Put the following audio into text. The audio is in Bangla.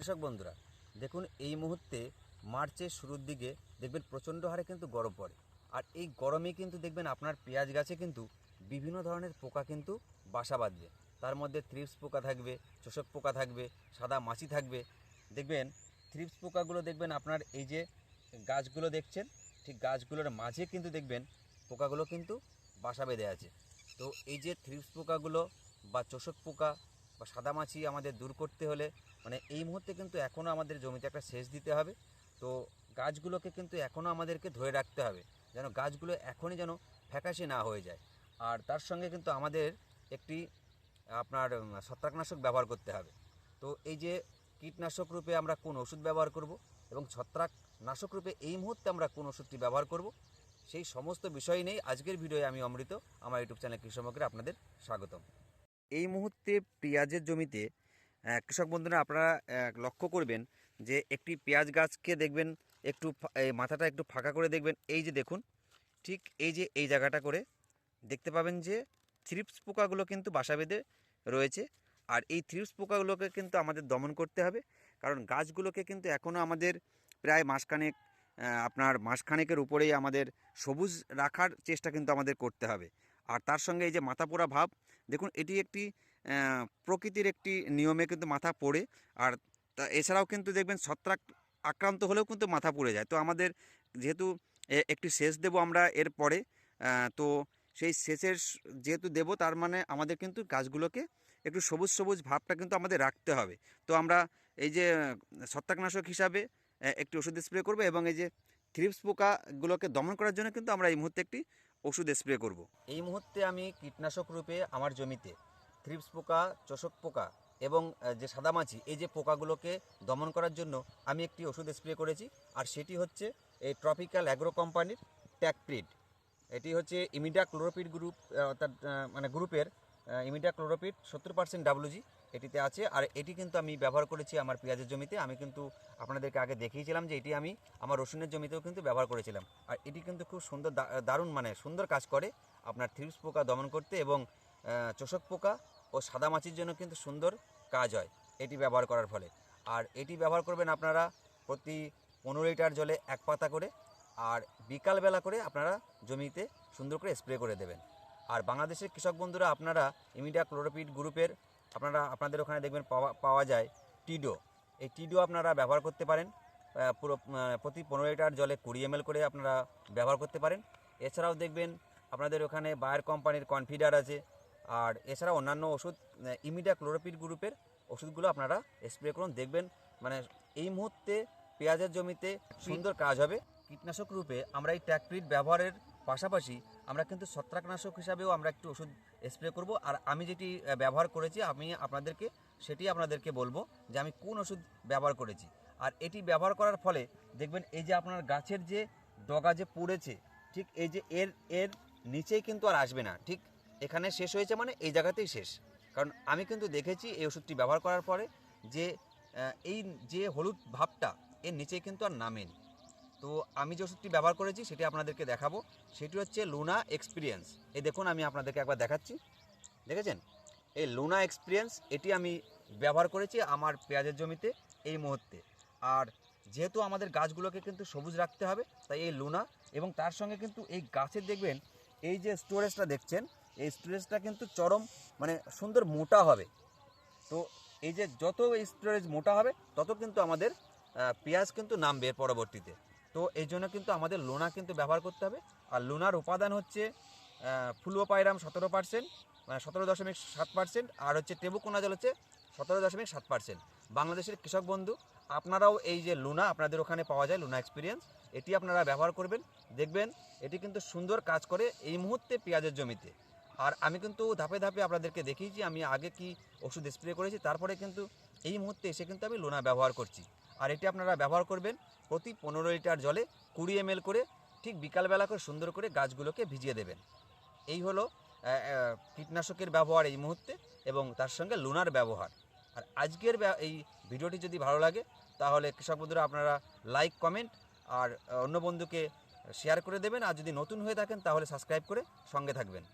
কৃষক বন্ধুরা, দেখুন এই মুহূর্তে মার্চের শুরুর দিকে দেখবেন প্রচণ্ড হারে কিন্তু গরম পড়ে। আর এই গরমে কিন্তু দেখবেন আপনার পেঁয়াজ গাছে কিন্তু বিভিন্ন ধরনের পোকা কিন্তু বাসা বাঁধবে। তার মধ্যে থ্রিপস পোকা থাকবে চোষক পোকা থাকবে, সাদা মাছি থাকবে। দেখবেন থ্রিপস পোকাগুলো দেখবেন আপনার এই যে গাছগুলো দেখছেন, ঠিক গাছগুলোর মাঝে কিন্তু দেখবেন পোকাগুলো কিন্তু বাসা বেঁধে আছে। তো এই যে থ্রিপস পোকাগুলো বা চোষক পোকা বা সাদা মাছি আমাদের দূর করতে হলে মানে এই মুহূর্তে কিন্তু এখনও আমাদের জমিতে একটা সেচ দিতে হবে। তো গাছগুলোকে কিন্তু এখনও আমাদেরকে ধরে রাখতে হবে, যেন গাছগুলো এখনই যেন ফ্যাকাশে না হয়ে যায়। আর তার সঙ্গে কিন্তু আমাদের একটি, আপনার ছত্রাকনাশক ব্যবহার করতে হবে। তো এই যে কীটনাশক রূপে আমরা কোন ওষুধ ব্যবহার করব এবং ছত্রাকনাশক রূপে এই মুহূর্তে আমরা কোন ওষুধটি ব্যবহার করব, সেই সমস্ত বিষয় নিয়েই আজকের ভিডিওয়ে আমি অমৃত। আমার ইউটিউব চ্যানেল কৃষককে আপনাদের স্বাগতম। এই মুহূর্তে পেঁয়াজের জমিতে কৃষক বন্ধুরা আপনারা লক্ষ্য করবেন যে একটি পেঁয়াজ গাছকে দেখবেন একটু মাথাটা একটু ফাঁকা করে দেখবেন। এই যে দেখুন, ঠিক এই যে এই জায়গাটা করে দেখতে পাবেন যে থ্রিপস পোকাগুলো কিন্তু বাসা বেঁধে রয়েছে। আর এই থ্রিপস পোকাগুলোকে কিন্তু আমাদের দমন করতে হবে, কারণ গাছগুলোকে কিন্তু এখনও আমাদের প্রায় মাসখানেক আপনার মাসখানেকের উপরেই আমাদের সবুজ রাখার চেষ্টা কিন্তু আমাদের করতে হবে। আর তার সঙ্গে এই যে মাথা পোড়া ভাব, দেখুন এটি একটি প্রকৃতির একটি নিয়মে কিন্তু মাথা পড়ে। আর তা এছাড়াও কিন্তু দেখবেন ছত্রাক আক্রান্ত হলেও কিন্তু মাথা পড়ে যায়। তো আমাদের যেহেতু একটি সেচ দেব আমরা এর পরে তো সেই সেচের যেহেতু দেব তার মানে আমাদের কিন্তু গাছগুলোকে একটু সবুজ সবুজ ভাবটা কিন্তু আমাদের রাখতে হবে। তো আমরা এই যে, ছত্রাকনাশক হিসাবে একটি ওষুধ স্প্রে করব এবং এই যে থ্রিপস পোকাগুলোকে দমন করার জন্য কিন্তু আমরা এই মুহূর্তে একটি ওষুধ স্প্রে করব। এই মুহূর্তে আমি কীটনাশক রূপে আমার জমিতে থ্রিপস পোকা, চোষক পোকা এবং যে সাদামাছি এই যে পোকাগুলোকে দমন করার জন্য আমি একটি ওষুধ স্প্রে করেছি। আর সেটি হচ্ছে এই ট্রপিক্যাল অ্যাগ্রো কোম্পানির ট্যাকপ্রিড। এটি হচ্ছে ইমিডা ক্লোরোপিড গ্রুপ অর্থাৎ মানে গ্রুপের ইমিডা ক্লোরোপিড সত্তর পার্সেন্ট ডাব্লুজি এটিতে আছে। আর এটি কিন্তু আমি ব্যবহার করেছি আমার পেঁয়াজের জমিতে। আমি কিন্তু আপনাদেরকে আগে দেখিয়েছিলাম যে এটি আমি আমার রসুনের জমিতেও কিন্তু ব্যবহার করেছিলাম। আর এটি কিন্তু খুব সুন্দর দারুণ মানে সুন্দর কাজ করে। আপনার থ্রিপস পোকা দমন করতে এবং চোষক পোকা ও সাদা মাছির জন্য কিন্তু সুন্দর কাজ হয় এটি ব্যবহার করার ফলে। আর এটি ব্যবহার করবেন আপনারা প্রতি পনেরো লিটার জলে এক পাতা করে। আর বিকালবেলা করে আপনারা জমিতে সুন্দর করে স্প্রে করে দেবেন। আর বাংলাদেশের কৃষক বন্ধুরা, আপনারা ইমিডিয়া ক্লোরোপিড গ্রুপের আপনারা, আপনাদের ওখানে দেখবেন পাওয়া পাওয়া যায় টিডো। এই টিডো আপনারা ব্যবহার করতে পারেন পুরো প্রতি পনেরো লিটার জলে কুড়ি এম করে আপনারা ব্যবহার করতে পারেন। এছাড়াও দেখবেন আপনাদের ওখানে বায়ার কোম্পানির কনফিডার আছে। আর এছাড়া অন্যান্য ওষুধ ইমিডিয়া ক্লোরোপিড গ্রুপের ওষুধগুলো আপনারা স্প্রে করুন, দেখবেন মানে এই মুহূর্তে পেঁয়াজের জমিতে সুন্দর কাজ হবে। কীটনাশক রূপে আমরা এই ট্যাকপ্রিড ব্যবহারের পাশাপাশি আমরা কিন্তু ছত্রাকনাশক হিসাবেও আমরা একটু ওষুধ স্প্রে করব। আর আমি যেটি ব্যবহার করেছি, আমি আপনাদেরকে, সেটি আপনাদেরকে বলব যে আমি কোন ওষুধ ব্যবহার করেছি। আর এটি ব্যবহার করার ফলে দেখবেন এই যে আপনার গাছের যে ডগা যে পড়েছে, ঠিক এই যে এর এর নিচেই কিন্তু আর আসবে না, ঠিক? এখানে শেষ হয়েছে মানে এই জায়গাতেই শেষ। কারণ আমি কিন্তু দেখেছি এই ওষুধটি ব্যবহার করার পরে যে এই যে হলুদ ভাবটা এর নিচে কিন্তু আর নামেনি। তো আমি যে ওষুধটি ব্যবহার করেছি সেটি আপনাদেরকে দেখাবো। সেটি হচ্ছে লুনা এক্সপিরিয়েন্স এই দেখুন, আমি আপনাদেরকে একবার দেখাচ্ছি। দেখেছেন? এই লুনা এক্সপিরিয়েন্স এটি আমি ব্যবহার করেছি আমার পেঁয়াজের জমিতে এই মুহূর্তে। আর যেহেতু আমাদের গাছগুলোকে কিন্তু সবুজ রাখতে হবে, তাই এই লুনা এবং তার সঙ্গে কিন্তু এই গাছের দেখবেন, এই যে স্টোরেজটা দেখছেন, এই স্টোরেজটা কিন্তু চরম মানে সুন্দর মোটা হবে। তো এই যে যত স্টোরেজ মোটা হবে, তত কিন্তু আমাদের পেঁয়াজ কিন্তু নামবে পরবর্তীতে। তো এই জন্য কিন্তু আমাদের লোনা কিন্তু ব্যবহার করতে হবে। আর লোনার উপাদান হচ্ছে ফুলওপাইরাম সতেরো পার্সেন্ট মানে সতেরো দশমিক সাত পার্সেন্ট আর হচ্ছে টেবুকোনা জল হচ্ছে সতেরো দশমিক সাত পার্সেন্ট বাংলাদেশের কৃষক বন্ধু, আপনারাও এই যে লুনা, আপনাদের ওখানে পাওয়া যায় লুনা এক্সপিরিয়েন্স এটি আপনারা ব্যবহার করবেন। দেখবেন, এটি কিন্তু সুন্দর কাজ করে এই মুহূর্তে পেঁয়াজের জমিতে। আর আমি কিন্তু ধাপে ধাপে আপনাদেরকে দেখিয়েছি, আমি আগে কি ওষুধ স্প্রে করেছি, তারপরে কিন্তু এই মুহূর্তে এসে কিন্তু আমি লোনা ব্যবহার করছি। আর এটি আপনারা ব্যবহার করবেন প্রতি পনেরো লিটার জলে কুড়ি এম করে ঠিক বিকালবেলা করে সুন্দর করে গাছগুলোকে ভিজিয়ে দেবেন। এই হলো কীটনাশকের ব্যবহার এই মুহূর্তে এবং তার সঙ্গে লোনার ব্যবহার। আর আজকের এই ভিডিওটি যদি ভালো লাগে, তাহলে কৃষক বন্ধুরা আপনারা লাইক, কমেন্ট আর অন্য বন্ধুকে শেয়ার করে দেবেন। আর যদি নতুন হয়ে থাকেন, তাহলে সাবস্ক্রাইব করে সঙ্গে থাকবেন।